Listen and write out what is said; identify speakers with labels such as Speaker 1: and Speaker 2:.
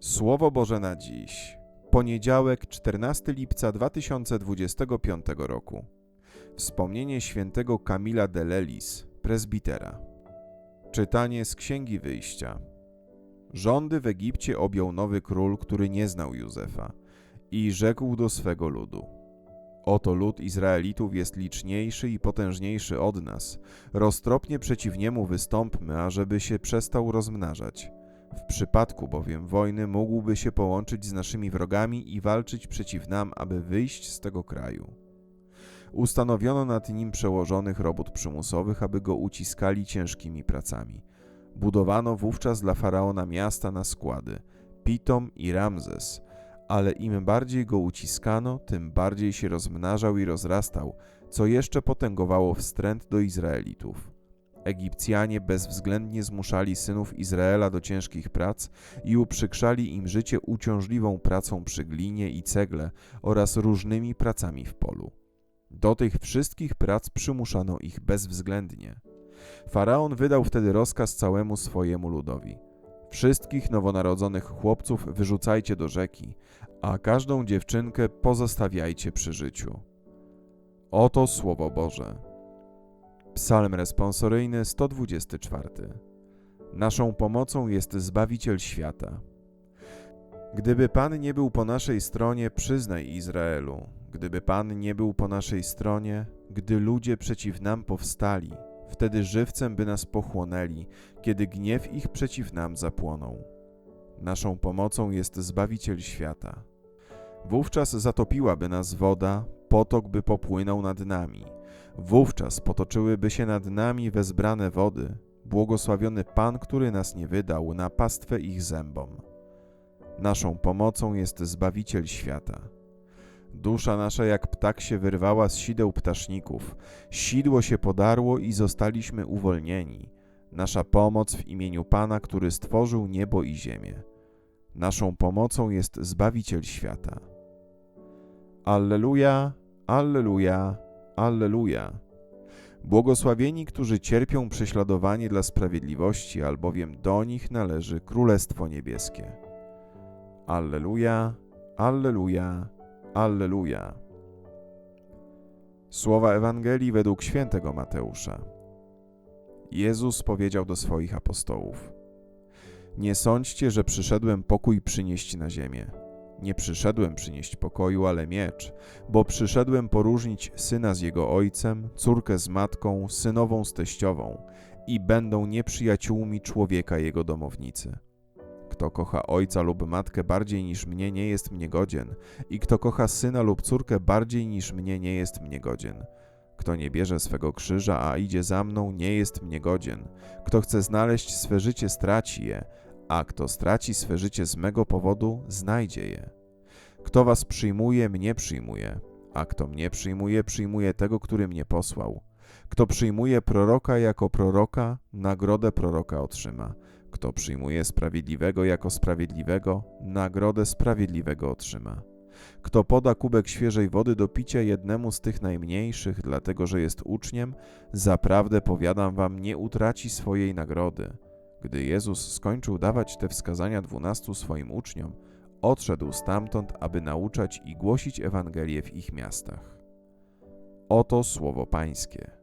Speaker 1: Słowo Boże na dziś. Poniedziałek, 14 lipca 2025 roku. Wspomnienie świętego Kamila de Lelis, prezbitera. Czytanie z Księgi Wyjścia. Rządy w Egipcie objął nowy król, który nie znał Józefa i rzekł do swego ludu: Oto lud Izraelitów jest liczniejszy i potężniejszy od nas. Roztropnie przeciw niemu wystąpmy, ażeby się przestał rozmnażać. W przypadku bowiem wojny mógłby się połączyć z naszymi wrogami i walczyć przeciw nam, aby wyjść z tego kraju. Ustanowiono nad nim przełożonych robót przymusowych, aby go uciskali ciężkimi pracami. Budowano wówczas dla faraona miasta na składy Pitom i Ramzes, ale im bardziej go uciskano, tym bardziej się rozmnażał i rozrastał, co jeszcze potęgowało wstręt do Izraelitów. Egipcjanie bezwzględnie zmuszali synów Izraela do ciężkich prac i uprzykrzali im życie uciążliwą pracą przy glinie i cegle oraz różnymi pracami w polu. Do tych wszystkich prac przymuszano ich bezwzględnie. Faraon wydał wtedy rozkaz całemu swojemu ludowi: Wszystkich nowonarodzonych chłopców wyrzucajcie do rzeki, a każdą dziewczynkę pozostawiajcie przy życiu. Oto słowo Boże. Psalm responsoryjny 124. Naszą pomocą jest Zbawiciel świata. Gdyby Pan nie był po naszej stronie, przyznaj Izraelu, gdyby Pan nie był po naszej stronie, gdy ludzie przeciw nam powstali, wtedy żywcem by nas pochłonęli, kiedy gniew ich przeciw nam zapłonął. Naszą pomocą jest Zbawiciel świata. Wówczas zatopiłaby nas woda, potok by popłynął nad nami. Wówczas potoczyłyby się nad nami wezbrane wody, błogosławiony Pan, który nas nie wydał na pastwę ich zębom. Naszą pomocą jest Zbawiciel świata. Dusza nasza jak ptak się wyrwała z sideł ptaszników, sidło się podarło i zostaliśmy uwolnieni. Nasza pomoc w imieniu Pana, który stworzył niebo i ziemię. Naszą pomocą jest Zbawiciel świata. Alleluja, Alleluja, Alleluja. Błogosławieni, którzy cierpią prześladowanie dla sprawiedliwości, albowiem do nich należy Królestwo Niebieskie. Alleluja, Alleluja, Alleluja. Słowa Ewangelii według świętego Mateusza. Jezus powiedział do swoich apostołów: Nie sądźcie, że przyszedłem pokój przynieść na ziemię. Nie przyszedłem przynieść pokoju, ale miecz, bo przyszedłem poróżnić syna z jego ojcem, córkę z matką, synową z teściową i będą nieprzyjaciółmi człowieka jego domownicy. Kto kocha ojca lub matkę bardziej niż mnie, nie jest mnie godzien, i kto kocha syna lub córkę bardziej niż mnie, nie jest mnie godzien. Kto nie bierze swego krzyża, a idzie za mną, nie jest mnie godzien. Kto chce znaleźć swe życie, straci je, a kto straci swe życie z mego powodu, znajdzie je. Kto was przyjmuje, mnie przyjmuje, a kto mnie przyjmuje, przyjmuje tego, który mnie posłał. Kto przyjmuje proroka jako proroka, nagrodę proroka otrzyma. Kto przyjmuje sprawiedliwego jako sprawiedliwego, nagrodę sprawiedliwego otrzyma. Kto poda kubek świeżej wody do picia jednemu z tych najmniejszych, dlatego że jest uczniem, zaprawdę powiadam wam, nie utraci swojej nagrody. Gdy Jezus skończył dawać te wskazania dwunastu swoim uczniom, odszedł stamtąd, aby nauczać i głosić Ewangelię w ich miastach. Oto słowo Pańskie.